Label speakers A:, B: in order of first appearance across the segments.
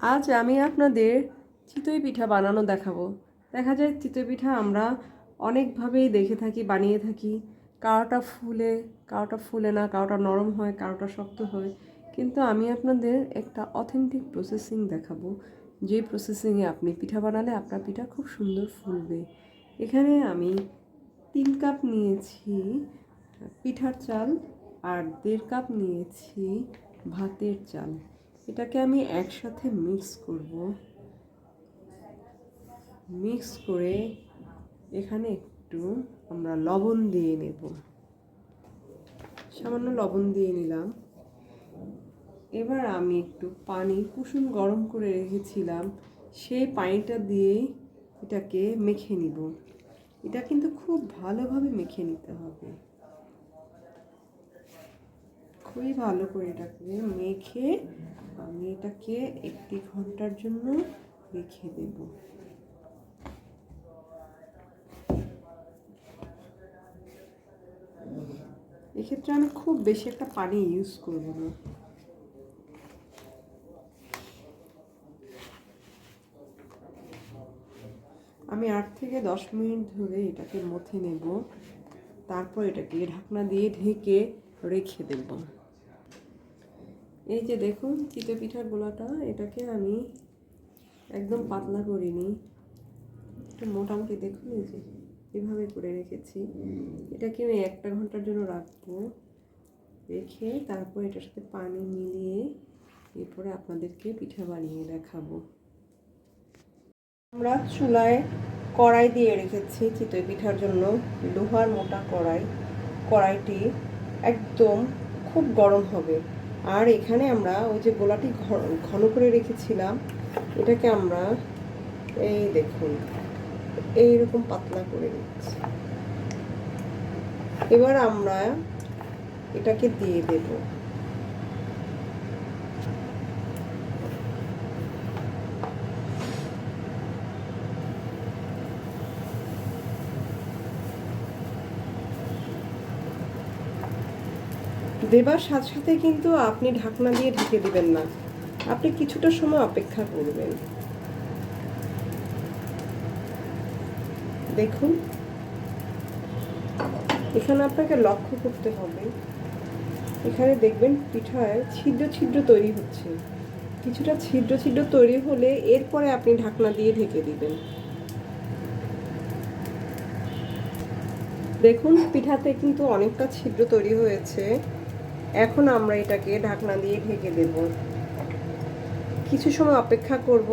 A: আজ আমি আপনাদের চিতই পিঠা বানানো দেখাবো। দেখা যায় চিতই পিঠা আমরা অনেকভাবেই দেখে থাকি, বানিয়ে থাকি। কারোটা ফুলে কারোটা ফুলে না, কারোটা নরম হয়, কারোটা শক্ত হয়। কিন্তু আমি আপনাদের একটা অথেন্টিক প্রসেসিং দেখাবো। যে প্রসেসিংয়ে আপনি পিঠা বানালে আপনার পিঠা খুব সুন্দর ফুলবে। এখানে আমি তিন কাপ নিয়েছি পিঠার চাল আর দেড় কাপ নিয়েছি ভাতের চাল। এটাকে আমি একসাথে মিক্স করব। মিক্স করে এখানে একটু আমরা লবণ দিয়ে নেব। সামান্য লবণ দিয়ে নিলাম। এবার আমি একটু পানি কুসুম গরম করে রেখেছিলাম, সেই পানিটা দিয়ে এটাকে মেখে নিব। এটা কিন্তু খুব ভালোভাবে মেখে নিতে হবে। খুবই ভালো করে এটাকে মেখে আমি এটাকে একটি ঘণ্টার জন্য রেখে দেব। এক্ষেত্রে আমি খুব বেশি একটা পানি ইউজ করব না। আমি আট থেকে দশ মিনিট ধরে এটাকে মথে নেব। তারপর এটাকে ঢাকনা দিয়ে ঢেকে রেখে দেব। এই যে দেখুন চিতে পিঠার গোলাটা, এটাকে আমি একদম পাতলা করিনি। একটু মোটামুটি দেখুন, এই যে এভাবে করে রেখেছি। এটাকে আমি একটা ঘণ্টার জন্য রাখব। রেখে তারপর এটার সাথে পানি মিলিয়ে এরপরে আপনাদেরকে পিঠা বানিয়ে দেখাবো। আমরা চুলায় কড়াই দিয়ে রেখেছি চিতই পিঠার জন্য, লোহার মোটা কড়াই। কড়াইটি একদম খুব গরম হবে। আর এখানে আমরা ওই যে গোলাটি ঘন করে রেখেছিলাম, এটাকে আমরা এই দেখুন, এইরকম পাতলা করে নিচ্ছি। এবার আমরা এটাকে দিয়ে দেব। দেবার সাথে সাথে কিন্তু আপনি ঢাকনা দিয়ে ঢেকে দিবেন না। আপনি কিছুটা সময় অপেক্ষা করবেন। দেখুন। এখানে আপনাকে লক্ষ্য করতে হবে। এখানে দেখবেন পিঠায় ছিদ্র ছিদ্র তৈরি হচ্ছে। কিছুটা ছিদ্র ছিদ্র তৈরি হলে এরপরে আপনি ঢাকনা দিয়ে ঢেকে দিবেন। দেখুন, পিঠাতে কিন্তু অনেকটা ছিদ্র তৈরি হয়েছে। এখন আমরা এটাকে ঢাকনা দিয়ে ঢেকে দেব। কিছু সময় অপেক্ষা করব,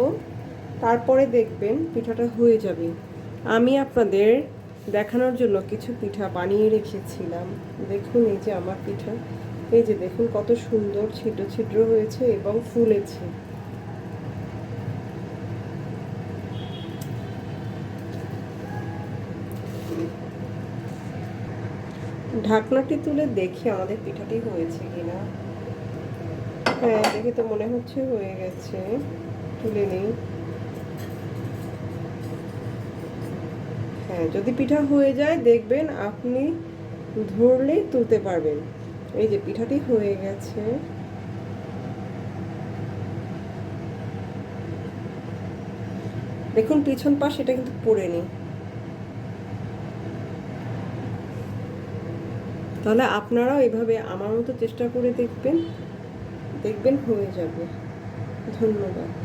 A: তারপরে দেখবেন পিঠাটা হয়ে যাবে। আমি আপনাদের দেখানোর জন্য কিছু পিঠা বানিয়ে রেখেছিলাম। দেখুন এই যে আমার পিঠা। এই যে দেখুন কত সুন্দর, ছিদ্র ছিদ্র হয়েছে এবং ফুলেছে। ঢাকনাটি তুলে দেখি আমাদের পিঠাটি হয়েছে কিনা। হ্যাঁ দেখে তো মনে হচ্ছে হয়ে গেছে। তুলে নেই। হ্যাঁ যদি পিঠা হয়ে যায়, দেখবেন আপনি ধরলেই তুলতে পারবেন। এই যে পিঠাটি হয়ে গেছে। দেখুন, পিছন পাশ এটা কিন্তু পড়েনি। তাহলে আপনারাও এভাবে আমার মতো চেষ্টা করে দেখবেন দেখবেন হয়ে যাবে। ধন্যবাদ।